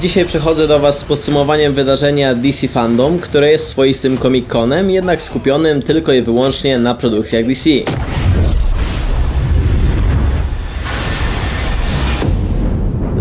Dzisiaj przychodzę do Was z podsumowaniem wydarzenia DC Fandom, które jest swoistym Comic-Conem, jednak skupionym tylko i wyłącznie na produkcjach DC.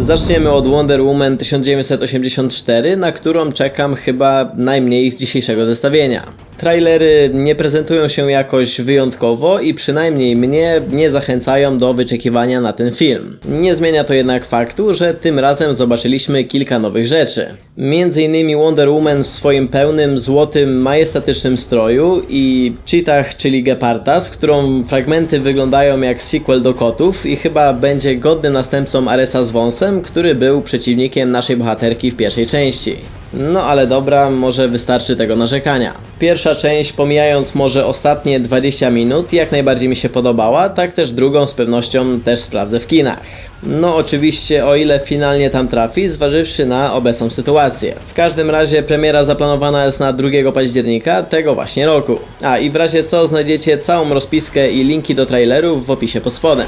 Zaczniemy od Wonder Woman 1984, na którą czekam chyba najmniej z dzisiejszego zestawienia. Trailery nie prezentują się jakoś wyjątkowo i przynajmniej mnie nie zachęcają do wyczekiwania na ten film. Nie zmienia to jednak faktu, że tym razem zobaczyliśmy kilka nowych rzeczy. Między innymi Wonder Woman w swoim pełnym, złotym, majestatycznym stroju i Cheetah, czyli Geparda, z którą fragmenty wyglądają jak sequel do kotów i chyba będzie godnym następcą Aresa z wąsem, który był przeciwnikiem naszej bohaterki w pierwszej części. No ale dobra, może wystarczy tego narzekania. Pierwsza część, pomijając może ostatnie 20 minut, jak najbardziej mi się podobała, tak też drugą z pewnością też sprawdzę w kinach. No oczywiście o ile finalnie tam trafi, zważywszy na obecną sytuację. W każdym razie premiera zaplanowana jest na 2 października tego właśnie roku. A i w razie co znajdziecie całą rozpiskę i linki do trailerów w opisie pod spodem.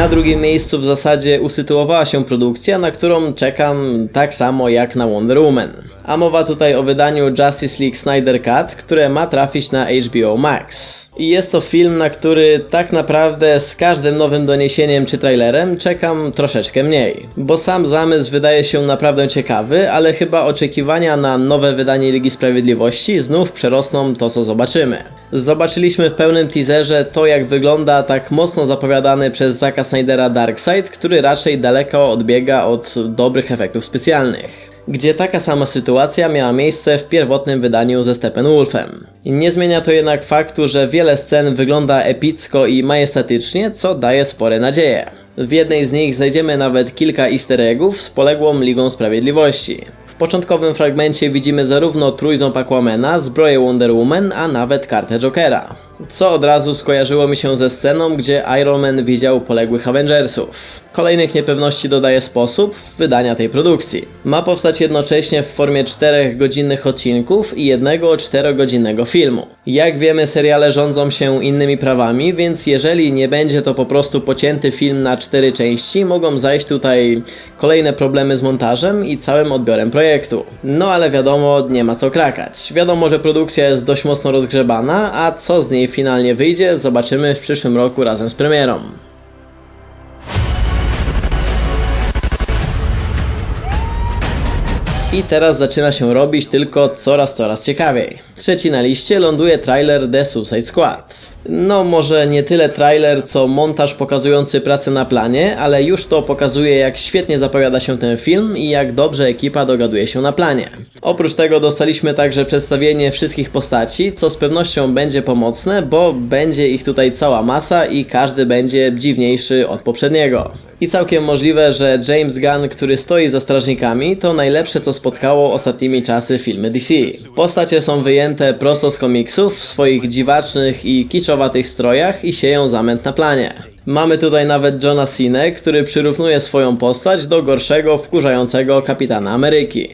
Na drugim miejscu w zasadzie usytuowała się produkcja, na którą czekam tak samo jak na Wonder Woman. A mowa tutaj o wydaniu Justice League Snyder Cut, które ma trafić na HBO Max. I jest to film, na który tak naprawdę z każdym nowym doniesieniem czy trailerem czekam troszeczkę mniej. Bo sam zamysł wydaje się naprawdę ciekawy, ale chyba oczekiwania na nowe wydanie Ligi Sprawiedliwości znów przerosną to co zobaczymy. Zobaczyliśmy w pełnym teaserze to jak wygląda tak mocno zapowiadany przez Zacka Snydera Darkseid, który raczej daleko odbiega od dobrych efektów specjalnych gdzie taka sama sytuacja miała miejsce w pierwotnym wydaniu ze Steppenwolfem. Nie zmienia to jednak faktu, że wiele scen wygląda epicko i majestatycznie, co daje spore nadzieje. W jednej z nich znajdziemy nawet kilka easter eggów z poległą Ligą Sprawiedliwości. Początkowym fragmencie widzimy zarówno trójząb Aquamana, zbroję Wonder Woman, a nawet kartę Jokera. Co od razu skojarzyło mi się ze sceną, gdzie Iron Man widział poległych Avengersów. Kolejnych niepewności dodaje sposób wydania tej produkcji. Ma powstać jednocześnie w formie 4 godzinnych odcinków i jednego 4-godzinnego filmu. Jak wiemy, seriale rządzą się innymi prawami, więc jeżeli nie będzie to po prostu pocięty film na 4 części, mogą zajść tutaj kolejne problemy z montażem i całym odbiorem projektu. No ale wiadomo, nie ma co krakać. Wiadomo, że produkcja jest dość mocno rozgrzebana, a co z niej finalnie wyjdzie, zobaczymy w przyszłym roku razem z premierą. I teraz zaczyna się robić tylko coraz, coraz ciekawiej. Trzeci na liście ląduje trailer The Suicide Squad. No, może nie tyle trailer, co montaż pokazujący pracę na planie, ale już to pokazuje, jak świetnie zapowiada się ten film i jak dobrze ekipa dogaduje się na planie. Oprócz tego dostaliśmy także przedstawienie wszystkich postaci, co z pewnością będzie pomocne, bo będzie ich tutaj cała masa i każdy będzie dziwniejszy od poprzedniego. I całkiem możliwe, że James Gunn, który stoi za strażnikami, to najlepsze co spotkało ostatnimi czasy filmy DC. Postacie są wyjęte prosto z komiksów w swoich dziwacznych i kiczowatych strojach i sieją zamęt na planie. Mamy tutaj nawet Johna Cena, który przyrównuje swoją postać do gorszego, wkurzającego kapitana Ameryki.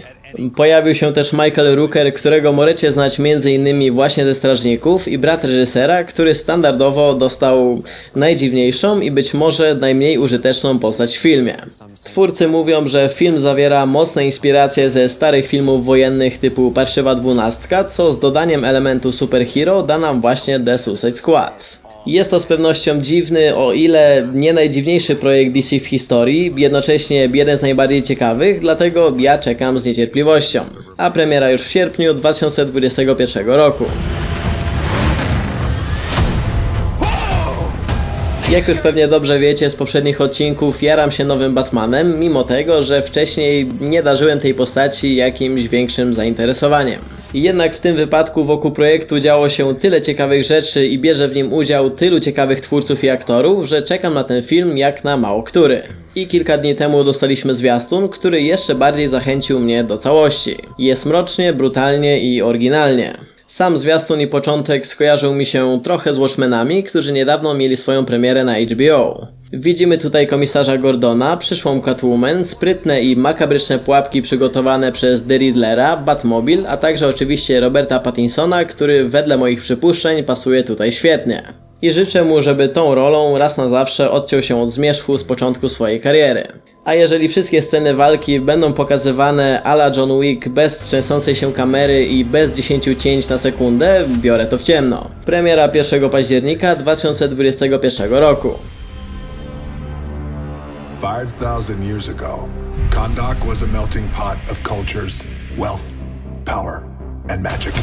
Pojawił się też Michael Rooker, którego możecie znać m.in. właśnie ze Strażników i brat reżysera, który standardowo dostał najdziwniejszą i być może najmniej użyteczną postać w filmie. Twórcy mówią, że film zawiera mocne inspiracje ze starych filmów wojennych typu Parszywa Dwunastka, co z dodaniem elementu superhero da nam właśnie The Suicide Squad. Jest to z pewnością dziwny, o ile nie najdziwniejszy projekt DC w historii, jednocześnie jeden z najbardziej ciekawych, dlatego ja czekam z niecierpliwością. A premiera już w sierpniu 2021 roku. Jak już pewnie dobrze wiecie z poprzednich odcinków, jaram się nowym Batmanem, mimo tego, że wcześniej nie darzyłem tej postaci jakimś większym zainteresowaniem. Jednak w tym wypadku wokół projektu działo się tyle ciekawych rzeczy i bierze w nim udział tylu ciekawych twórców i aktorów, że czekam na ten film jak na mało który. I kilka dni temu dostaliśmy zwiastun, który jeszcze bardziej zachęcił mnie do całości. Jest mrocznie, brutalnie i oryginalnie. Sam zwiastun i początek skojarzył mi się trochę z Watchmenami, którzy niedawno mieli swoją premierę na HBO. Widzimy tutaj komisarza Gordona, przyszłą Catwoman, sprytne i makabryczne pułapki przygotowane przez The Riddlera, Batmobile, a także oczywiście Roberta Pattinsona, który wedle moich przypuszczeń pasuje tutaj świetnie. I życzę mu, żeby tą rolą raz na zawsze odciął się od zmierzchu z początku swojej kariery. A jeżeli wszystkie sceny walki będą pokazywane a la John Wick bez trzęsącej się kamery i bez 10 cięć na sekundę, biorę to w ciemno. Premiera 1 października 2021 roku. 5,000 years ago, Kondak was a melting pot of cultures, wealth, power, and magic.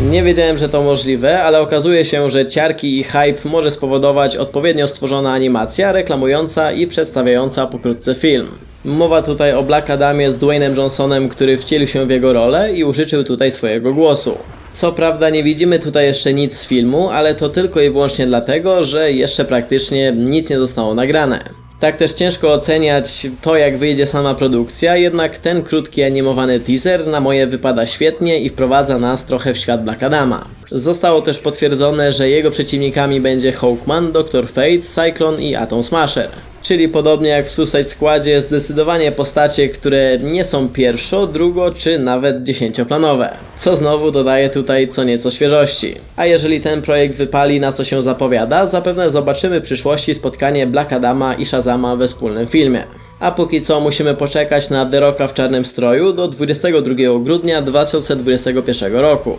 Nie wiedziałem, że to możliwe, ale okazuje się, że ciarki i hype może spowodować odpowiednio stworzona animacja reklamująca i przedstawiająca pokrótce film. Mowa tutaj o Black Adamie z Dwaynem Johnsonem, który wcielił się w jego rolę i użyczył tutaj swojego głosu. Co prawda nie widzimy tutaj jeszcze nic z filmu, ale to tylko i wyłącznie dlatego, że jeszcze praktycznie nic nie zostało nagrane. Tak też ciężko oceniać to, jak wyjdzie sama produkcja, jednak ten krótki animowany teaser na moje wypada świetnie i wprowadza nas trochę w świat Black Adama. Zostało też potwierdzone, że jego przeciwnikami będzie Hawkman, Dr. Fate, Cyclone i Atom Smasher. Czyli podobnie jak w Suicide Squadzie, zdecydowanie postacie, które nie są pierwszo, drugo czy nawet dziesięcioplanowe. Co znowu dodaje tutaj co nieco świeżości. A jeżeli ten projekt wypali na co się zapowiada, zapewne zobaczymy w przyszłości spotkanie Black Adama i Shazama we wspólnym filmie. A póki co musimy poczekać na The Rocka w czarnym stroju do 22 grudnia 2021 roku.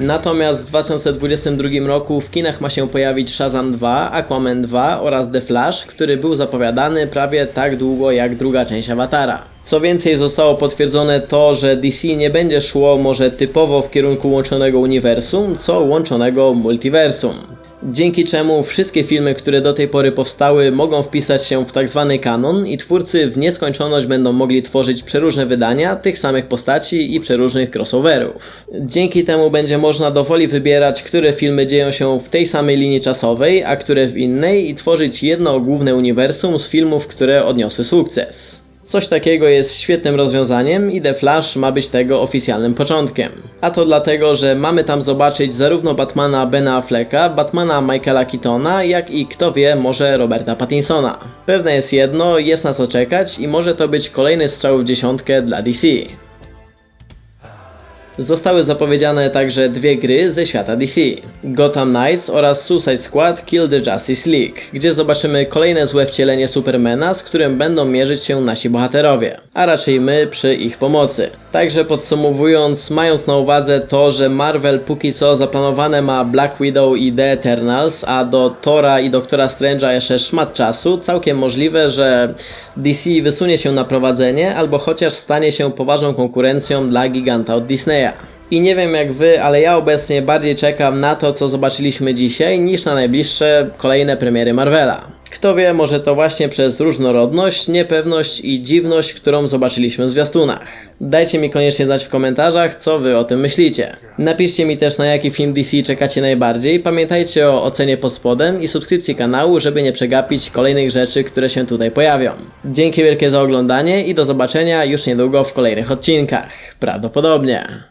Natomiast w 2022 roku w kinach ma się pojawić Shazam 2, Aquaman 2 oraz The Flash, który był zapowiadany prawie tak długo jak druga część Awatara. Co więcej, zostało potwierdzone to, że DC nie będzie szło może typowo w kierunku łączonego uniwersum, co łączonego multiversum. Dzięki czemu wszystkie filmy, które do tej pory powstały, mogą wpisać się w tzw. kanon i twórcy w nieskończoność będą mogli tworzyć przeróżne wydania tych samych postaci i przeróżnych crossoverów. Dzięki temu będzie można dowoli wybierać, które filmy dzieją się w tej samej linii czasowej, a które w innej i tworzyć jedno główne uniwersum z filmów, które odniosły sukces. Coś takiego jest świetnym rozwiązaniem i The Flash ma być tego oficjalnym początkiem. A to dlatego, że mamy tam zobaczyć zarówno Batmana Bena Afflecka, Batmana Michaela Keatona, jak i kto wie, może Roberta Pattinsona. Pewne jest jedno, jest na co czekać i może to być kolejny strzał w dziesiątkę dla DC. Zostały zapowiedziane także dwie gry ze świata DC: Gotham Knights oraz Suicide Squad Kill the Justice League, gdzie zobaczymy kolejne złe wcielenie Supermana, z którym będą mierzyć się nasi bohaterowie, a raczej my przy ich pomocy. Także podsumowując, mając na uwadze to, że Marvel póki co zaplanowane ma Black Widow i The Eternals, a do Tora i Doktora Strange'a jeszcze szmat czasu, całkiem możliwe, że DC wysunie się na prowadzenie albo chociaż stanie się poważną konkurencją dla giganta od Disneya. I nie wiem jak wy, ale ja obecnie bardziej czekam na to, co zobaczyliśmy dzisiaj, niż na najbliższe kolejne premiery Marvela. Kto wie, może to właśnie przez różnorodność, niepewność i dziwność, którą zobaczyliśmy w zwiastunach. Dajcie mi koniecznie znać w komentarzach, co wy o tym myślicie. Napiszcie mi też na jaki film DC czekacie najbardziej. Pamiętajcie o ocenie pod spodem i subskrypcji kanału, żeby nie przegapić kolejnych rzeczy, które się tutaj pojawią. Dzięki wielkie za oglądanie i do zobaczenia już niedługo w kolejnych odcinkach. Prawdopodobnie.